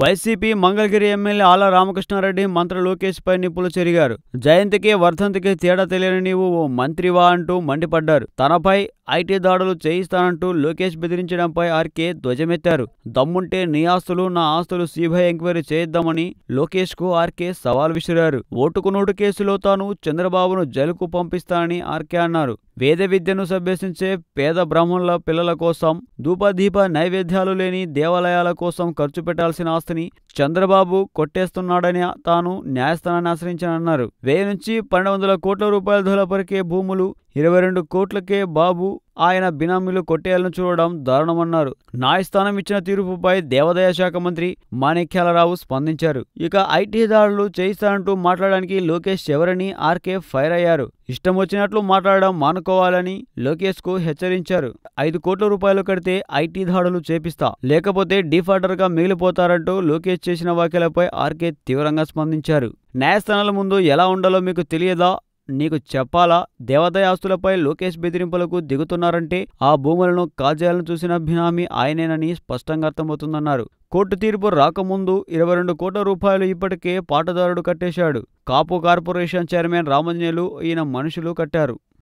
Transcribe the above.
YCP Mangalagiri MLA Alla Ramakrishna Reddy మంత్రి లోకేష్ పై నిప్పులు చెరిగారు. జయంతికి వర్ధంతికి తేడా తెలియని నీవు ఓ మంత్రివా అంటూ మండిపడ్డారు. తనపై ఐటీ దాడులు చేయిస్తానంటూ లోకేష్ బెదిరించడంపై ఆర్కే ధ్వజమెత్తారు. దమ్ముంటే నీ ఆస్తులు నా ఆస్తులు సిబిఐ ఎంక్వైరీ చేయిద్దామని లోకేష్కు ఆర్కే సవాల్ విసిరారు. ఓటుకు నోటు కేసులో తాను చంద్రబాబును జైలుకు పంపిస్తానని ఆర్కే అన్నారు. వేద విద్యను అభ్యసించే పేద బ్రాహ్మణుల పిల్లల కోసం ధూపదీప నైవేద్యాలు లేని దేవాలయాల కోసం ఖర్చు పెట్టాల్సిన ఆస్తిని చంద్రబాబు కొట్టేస్తున్నాడని తాను న్యాయస్థానాన్ని ఆశ్రయించానన్నారు. వెయ్యి నుంచి పన్నెండు వందల కోట్ల రూపాయల ధర పరికే భూములు ఇరవై రెండు కోట్లకే బాబు ఆయన బినామీలు కొట్టేయాలని చూడడం దారుణమన్నారు. న్యాయస్థానం ఇచ్చిన తీర్పుపై దేవాదాయ శాఖ మంత్రి మాణిక్యాలరావు స్పందించారు. ఇక ఐటీ దాడులు చేయిస్తానంటూ మాట్లాడడానికి లోకేష్ ఎవరని ఆర్కే ఫైర్ అయ్యారు. ఇష్టం వచ్చినట్లు మాట్లాడడం మానుకోవాలని లోకేష్కు హెచ్చరించారు. ఐదు కోట్ల రూపాయలు కడితే ఐటీ దాడులు చేపిస్తా లేకపోతే డిఫాల్టర్గా మిగిలిపోతారంటూ లోకేష్ చేసిన వ్యాఖ్యలపై ఆర్కే తీవ్రంగా స్పందించారు. న్యాయస్థానాల ముందు ఎలా ఉండాలో మీకు తెలియదా? నీకు చెప్పాలా? దేవాదాయ ఆస్తులపై లోకేష్ బెదిరింపులకు దిగుతున్నారంటే ఆ భూములను కాజేయాలని చూసిన బినామీ ఆయనేనని స్పష్టంగా అర్థమవుతుందన్నారు. కోర్టు తీర్పు రాకముందు ఇరవై రెండు కోట్ల రూపాయలు ఇప్పటికే పాటదారుడు కట్టేశాడు. కాపు కార్పొరేషన్ చైర్మన్ రామంజనేలు ఈయన మనుషులు కట్టారు.